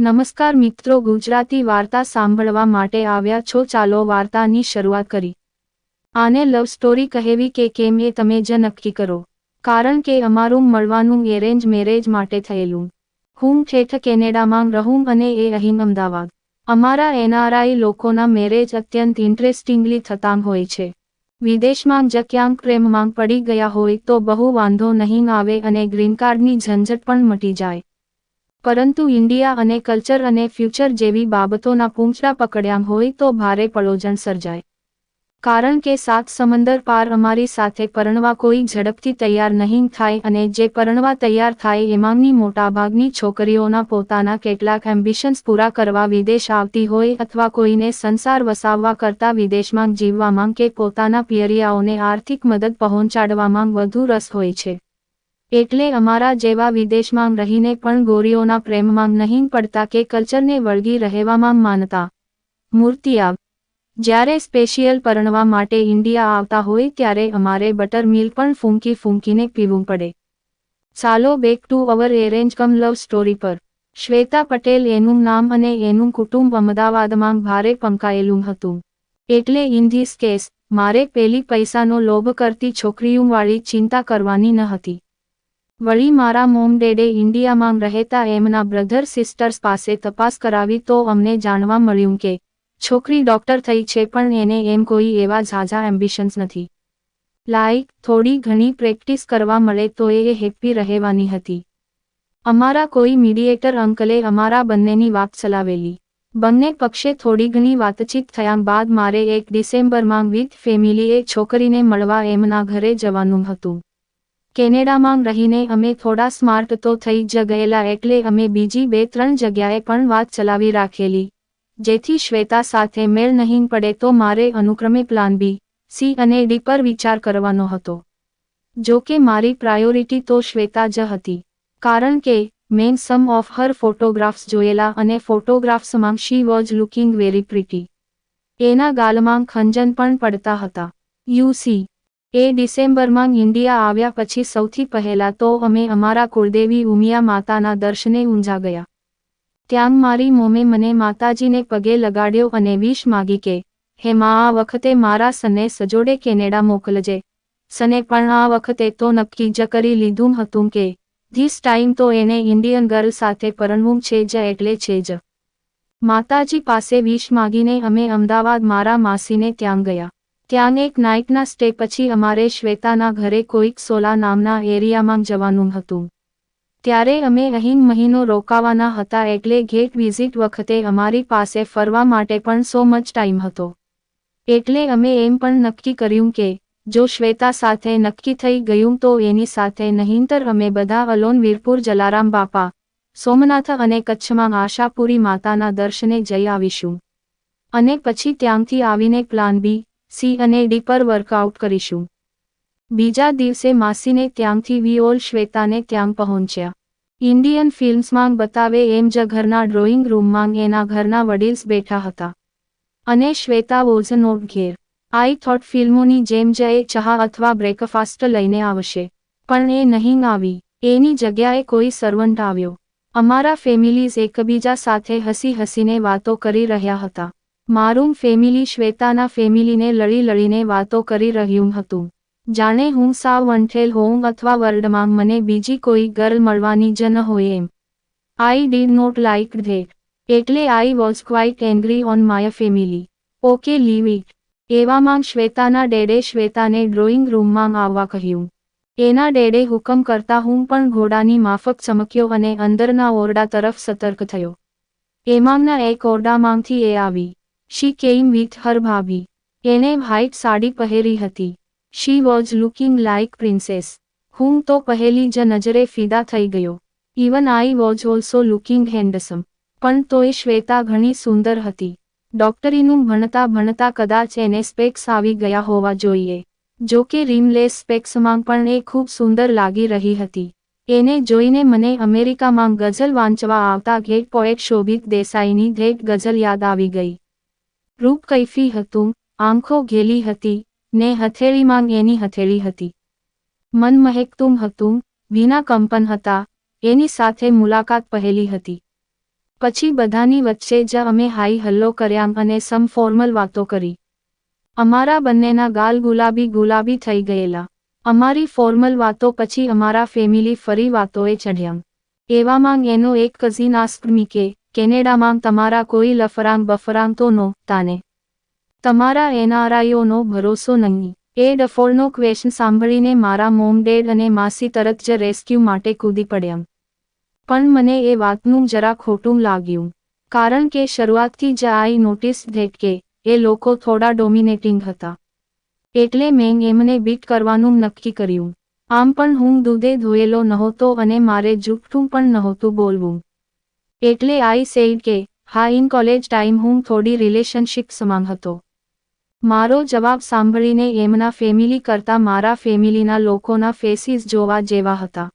નમસ્કાર મિત્રો, ગુજરાતી વાર્તા સાંભળવા માટે આવ્યા છો. ચાલો વાર્તાની શરૂઆત કરી. આને લવ સ્ટોરી કહેવી કે કેમ એ તમે જ નક્કી કરો. કારણ કે અમારું મળવાનું એરેન્જ મેરેજ માટે થયેલું. હું ઠેઠ કેનેડામાં રહું અને એ અહીં અમદાવાદ. અમારા એનઆરઆઈ લોકોના મેરેજ અત્યંત ઇન્ટરેસ્ટિંગલી થતાં હોય છે. વિદેશમાં જ ક્યાંક પ્રેમમાં પડી ગયા હોય તો બહુ વાંધો નહીં આવે અને ગ્રીન કાર્ડની ઝંઝટ પણ મટી જાય. પરંતુ ઇન્ડિયા અને કલ્ચર અને ફ્યુચર જેવી બાબતોના પૂંછડા પકડ્યા હોય તો ભારે પળોજણ સર્જાય. કારણ કે સાત સમંદર પાર અમારી સાથે પરણવા કોઈ ઝડપથી તૈયાર નહીં થાય અને જે પરણવા તૈયાર થાય એમાંની મોટાભાગની છોકરીઓના પોતાના કેટલાક એમ્બિશન્સ પૂરા કરવા વિદેશ આવતી હોય અથવા કોઈને સંસાર વસાવવા કરતા વિદેશમાં જીવવામાં કે પોતાના પિયરિયાઓને આર્થિક મદદ પહોંચાડવામાં વધુ રસ હોય છે. એટલે અમારા જેવા વિદેશમાં રહીને પણ ગોરીઓના પ્રેમમાં નહીં પડતા કે કલ્ચરને વળગી રહેવામાં માનતા. મૂર્તિયાવ જ્યારે સ્પેશિયલ પરણવા માટે ઇન્ડિયા આવતા હોય ત્યારે અમારે બટર મિલ્ક પણ ફૂંકી ફૂંકીને પીવું પડે. ચાલો back to our arrange cum love story પર. શ્વેતા પટેલ એનું નામ અને એનું કુટુંબ અમદાવાદમાં ભારે પંકાયેલું હતું. એટલે ઇન ધીસ કેસ મારે પેલી પૈસાનો લોભ કરતી છોકરીઓવાળી ચિંતા કરવાની ન હતી. વળી મારા મોમ ડેડે ઇન્ડિયામાં રહેતા એમના બ્રધર સિસ્ટર્સ પાસે તપાસ કરાવી તો અમને જાણવા મળ્યું કે છોકરી ડોક્ટર થઈ છે પણ એને એમ કોઈ એવા ઝાઝા એમ્બિશન્સ નથી. લાઈક, થોડી ઘણી પ્રેક્ટિસ કરવા મળે તો એ હેપી રહેવાની હતી. અમારા કોઈ મીડિયેટર અંકલે અમારા બંનેની વાત ચલાવેલી. બંને પક્ષે થોડી ઘણી વાતચીત થયા બાદ મારે એક ડિસેમ્બરમાં વિથ ફેમિલીએ છોકરીને મળવા એમના ઘરે જવાનું હતું. કેનેડામાં રહીને અમે થોડા સ્માર્ટ તો થઈ જ ગયેલા એટલે અમે બીજી બે ત્રણ જગ્યાએ પણ વાત ચલાવી રાખેલી. જેથી શ્વેતા સાથે મેળ નહીં પડે તો મારે અનુક્રમે પ્લાન બી સી અને ડી પર વિચાર કરવાનો હતો. જો કે મારી પ્રાયોરિટી તો શ્વેતા જ હતી. કારણ કે મેન સમ ઓફ હર ફોટોગ્રાફ્સ જોયેલા અને ફોટોગ્રાફ્સમાં she was looking very pretty એના ગાલમાં ખંજન પણ પડતા હતા. યુસી એ ડિસેમ્બરમાં ઇન્ડિયા આવ્યા પછી સૌથી પહેલા તો અમે અમારા કુળદેવી ઉમિયા માતાના દર્શને ઊંઝા ગયા. ત્યાં મારી મોમે મને માતાજીને પગે લગાડ્યો અને વિશ માગી કે, હે મા, આ વખતે મારા સને સજોડે કેનેડા મોકલજે. સને પણ આ વખતે તો નક્કી જ કરી લીધું હતું કે, ધીસ ટાઈમ તો એને ઇન્ડિયન ગર્લ સાથે પરણવું છે જ, એટલે છે જ. માતાજી પાસે વિશ માગીને અમે અમદાવાદ મારા માસીને ત્યાં ગયા. ત્યાં એક નાઇટના સ્ટે પછી અમારે શ્વેતાના ઘરે કોઈક સોલા નામના એરિયામાં જવાનું હતું. ત્યારે અમે અહીં મહિનો રોકાવાના હતા એટલે ગેટ વિઝિટ વખતે અમારી પાસે ફરવા માટે પણ સો મચ ટાઈમ હતો. એટલે અમે એમ પણ નક્કી કર્યું કે, જો શ્વેતા સાથે નક્કી થઈ ગયું તો એની સાથે નહીંતર અમે બધા અલોન વીરપુર જલારામ બાપા, સોમનાથ અને કચ્છમાં આશાપુરી માતાના દર્શને જઈ આવીશું. અને પછી ત્યાંથી આવીને પ્લાન બી સી અને ડી પર વર્કઆઉટ કરીશું. બીજા દિવસે માસીને ત્યાંથી વિઓલ શ્વેતાને ત્યાં પહોંચ્યા. ઇન્ડિયન ફિલ્મ્સમાં બતાવે એમ જ ઘરના ડ્રોઈંગ રૂમમાં એના ઘરના વડીલ્સ બેઠા હતા. અને શ્વેતા વોઝ નોટ ઘેર. આઈ થોટ ફિલ્મોની જેમ જ એ ચહા અથવા બ્રેકફાસ્ટ લઈને આવશે. પણ એ નહીં આવી. એની જગ્યાએ કોઈ સર્વન્ટ આવ્યો. અમારા ફેમિલીઝ એકબીજા સાથે હસી હસીને વાતો કરી રહ્યા હતા. મારું ફેમિલી શ્વેતાના ફેમિલીને લડી લડીને વાતો કરી રહ્યું હતું. જાણે હું સાવ વંઠેલ હોઉં અથવા વર્લ્ડમાં મને બીજી કોઈ ગર્લ મળવાની જ ન હોય એમ. I did not like that એટલે I was quite angry on my family okay leave it એવામાં શ્વેતાના ડેડે શ્વેતાને ડ્રોઈંગ રૂમમાં આવવા કહ્યું. એના ડેડે હુકમ કરતા હું પણ ઘોડાની માફક ચમક્યો અને અંદરના ઓરડા તરફ સતર્ક થયો. એમાંના એક ઓરડામાંથી એ આવી. શી કેઇમ વિથ હર ભાભી એને વ્હાઇટ સાડી પહેરી હતી she was looking like princess હું તો પહેલી જ નજરે ફિદા થઈ ગયો even I was also looking handsome પણ તોય શ્વેતા ઘણી સુંદર હતી ડોક્ટરીનું ભણતા ભણતા કદાચ એને સ્પેક્સ આવી ગયા હોવા જોઈએ જો કે રીમલેસ સ્પેક્સમાં પણ એ ખૂબ સુંદર લાગી રહી હતી એને જોઈને મને અમેરિકામાં ગઝલ વાંચવા આવતા ગેટ પોએટ શોભિત દેસાઈની ધેટ ગઝલ યાદ આવી ગઈ રૂપ કૈફી હતું, આંખો ઘેલી હતી, ને હથેળીમાં એની હથેળી હતી. મન મહેકતું હતું, વિના કંપન હતા, એની સાથે મુલાકાત પહેલી હતી. પછી બધાની વચ્ચે જ અમે હાઈ હલ્લો કર્યા અને સમ ફોર્મલ વાતો કરી. અમારા બંનેના ગાલ ગુલાબી ગુલાબી થઈ ગયેલા. અમારી ફોર્મલ વાતો પછી અમારા ફેમિલી ફરી વાતોએ ચઢ્યા એવામાં એનો એક કઝિન આસ્કમી કે કેનેડામાં તમારા કોઈ લફરાંગ બફરાંગ તો નો, તાને. તમારા એનઆરઆઈઓનો ભરોસો નહીં. એ ડફોળનો ક્વેશ્ચન સાંભળીને મારા મોમ ડેડ અને માસી તરત જ રેસ્ક્યુ માટે કૂદી પડ્યા. પણ મને એ વાતનું જરા ખોટું લાગ્યું. કારણ કે શરૂઆતથી જ આઈ નોટિસ ધેટ કે, એ લોકો થોડા ડોમિનેટિંગ હતા. એટલે મેં એમને બીટ કરવાનું નક્કી કર્યું. આમ પણ હું દૂધે ધોયેલો નહોતો અને મારે જૂઠું પણ નહોતું બોલવું. એટલે આઈ સેડ કે, હા, ઇન કોલેજ ટાઈમ હું થોડી રિલેશનશિપ સમાન હતો. મારો જવાબ સાંભળીને એમના ફેમિલી કરતાં મારા ફેમિલીના લોકોના ફેસીસ જોવા જેવા હતા.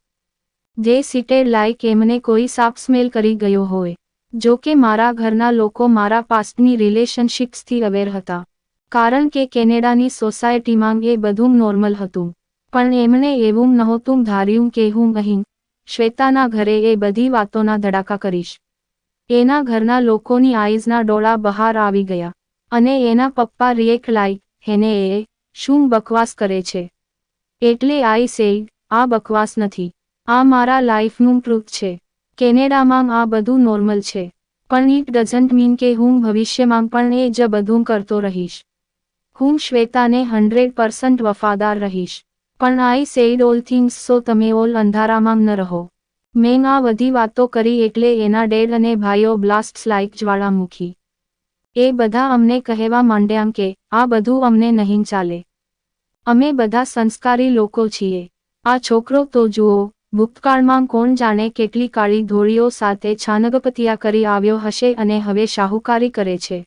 જે સીટેડ લાઈક એમને કોઈ સાપ સ્મેલ કરી ગયો હોય. જો કે મારા ઘરના લોકો મારા પાસ્ટની રિલેશનશિપ્સથી અવેર હતા. કારણ કે કેનેડાની સોસાયટીમાં એ બધું નોર્મલ હતું. પણ એમણે એવું નહોતું ધાર્યું કે હું અહીં શ્વેતાના ઘરે એ બધી વાતોના ધડાકા કરીશ. એના ઘરના લોકોની આઈઝના ડોળા બહાર આવી ગયા અને એના પપ્પા રિએક લાઈક હેને એ, શું બકવાસ કરે છે? એટલે આઈ સે આ બકવાસ નથી. આ મારા લાઈફનું પ્રૂફ છે. કેનેડામાં આ બધું નોર્મલ છે. પણ ઇટ ડઝન્ટ મીન કે હું ભવિષ્યમાં પણ એ જ બધું કરતો રહીશ. હું શ્વેતાને હંડ્રેડ પર્સન્ટ વફાદાર રહીશ. પણ I said all things so તમે ઓલ અંધારામાં ન રહો. મેં આ બધી વાતો કરી એટલે એના ડેડ અને ભાઈઓ બ્લાસ્ટ લાઇક જ્વાળામુખી એ બધા અમને કહેવા માંડ્યા કે, આ બધું અમને નહીં ચાલે. અમે બધા સંસ્કારી લોકો છીએ. આ છોકરો તો જુઓ, ભૂતકાળમાં કોણ જાણે કેટલી કાળી ધોળીઓ સાથે છાનગપતિયા કરી આવ્યો હશે અને હવે શાહુકારી કરે છે.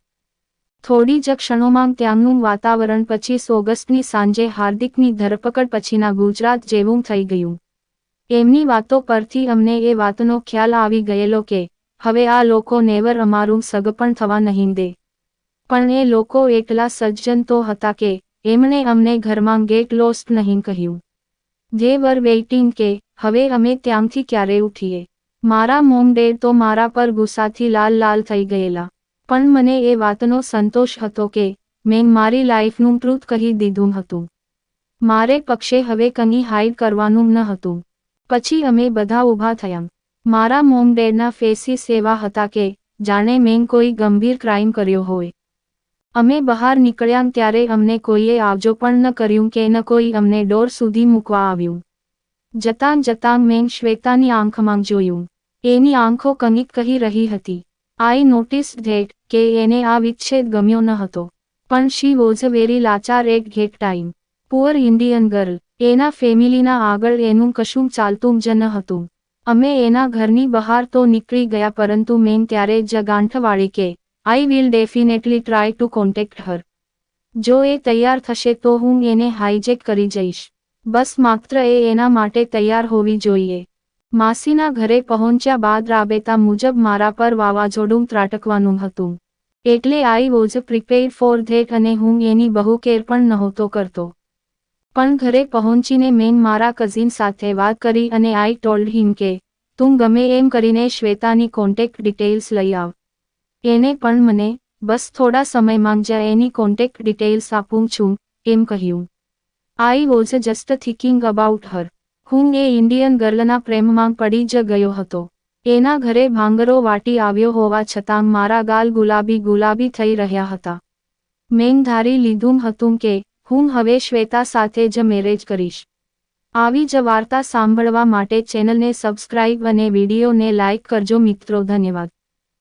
થોડી જ ક્ષણોમાં ત્યાંનું વાતાવરણ પચીસ ઓગસ્ટની સાંજે હાર્દિકની ધરપકડ પછીના ગુજરાત જેવું થઈ ગયું. એમની વાતો પરથી અમને એ વાતનો ખ્યાલ આવી ગયેલો કે, હવે આ લોકો નેવર અમારું સગપણ થવા નહીં દે. પણ એ લોકો એકલા સજ્જન તો હતા કે, એમણે અમને ઘરમાં ગેટ લોસ્ટ નહીં કહ્યું. જે વર વેઇટિંગ કે, હવે અમે ત્યાંથી ક્યારે ઉઠીએ? મારા મોમ ડેડ તો મારા પર ગુસ્સાથી લાલ લાલ થઈ ગયેલા. પણ મને એ વાતનો સંતોષ હતો કે મેં મારી લાઈફનું ટ્રુથ કહી દીધું હતું. મારે પક્ષે હવે કંઈ હાઈડ કરવાનું ન હતું. પછી અમે બધા ઊભા થયા. મારા મોમ ડેડના ફેસીસ એવા હતા કે જાણે મેં કોઈ ગંભીર ક્રાઇમ કર્યો હોય. અમે બહાર નીકળ્યા ત્યારે અમને કોઈએ આવજો પણ ન કર્યું કે ન કોઈ અમને ડોર સુધી મૂકવા આવ્યું. જતાં જતાં મેં શ્વેતાની આંખમાં જોયું. એની આંખો કંઈક કહી રહી હતી. આઈ નોટિસ ધેટ કે એને આ વિચ્છેદ ગમ્યો ન હતો. પણ શી વોઝ વેરી લાચાર at that time. Poor Indian girl, એના ફેમિલીના આગળ એનું કશું ચાલતું જ ન હતું. અમે એના ઘરની બહાર તો નીકળી ગયા પરંતુ મેં ત્યારે જ ગાંઠવાળી કે, I will definitely try to contact her. જો એ તૈયાર થશે તો હું એને હાઈજેક કરી જઈશ. બસ માત્ર એ એના માટે તૈયાર હોવી જોઈએ. માસીના ઘરે પહોંચ્યા બાદ રાબેતા મુજબ મારા પર વાવાઝોડું ત્રાટકવાનું હતું. એટલે I was prepare for that અને હું એની બહુ કેર પણ નહોતો કરતો. પણ ઘરે પહોંચીને મેં મારા કઝિન સાથે વાત કરી અને આઈ ટોલ્ડ હિમ કે, તું ગમે એમ કરીને શ્વેતાની કોન્ટેક્ટ ડિટેલ્સ લઈ આવ. એને પણ મને, બસ થોડા સમયમાં જ એની કોન્ટેક્ટ ડિટેલ્સ આપું છું, એમ કહ્યું. I was just thinking about her. હું એ ઇન્ડિયન ગર્લના પ્રેમમાં પડી જ ગયો હતો. એના ઘરે ભાંગરો વાટી આવ્યો હોવા છતાં મારા ગાલ ગુલાબી ગુલાબી થઈ રહ્યા હતા. મેં ધારી લીધું હતું કે, હું હવે શ્વેતા સાથે જ મેરેજ કરીશ. આવી જ વાર્તા સાંભળવા માટે ચેનલને સબસ્ક્રાઇબ અને વિડીયોને લાઇક કરજો મિત્રો, ધન્યવાદ.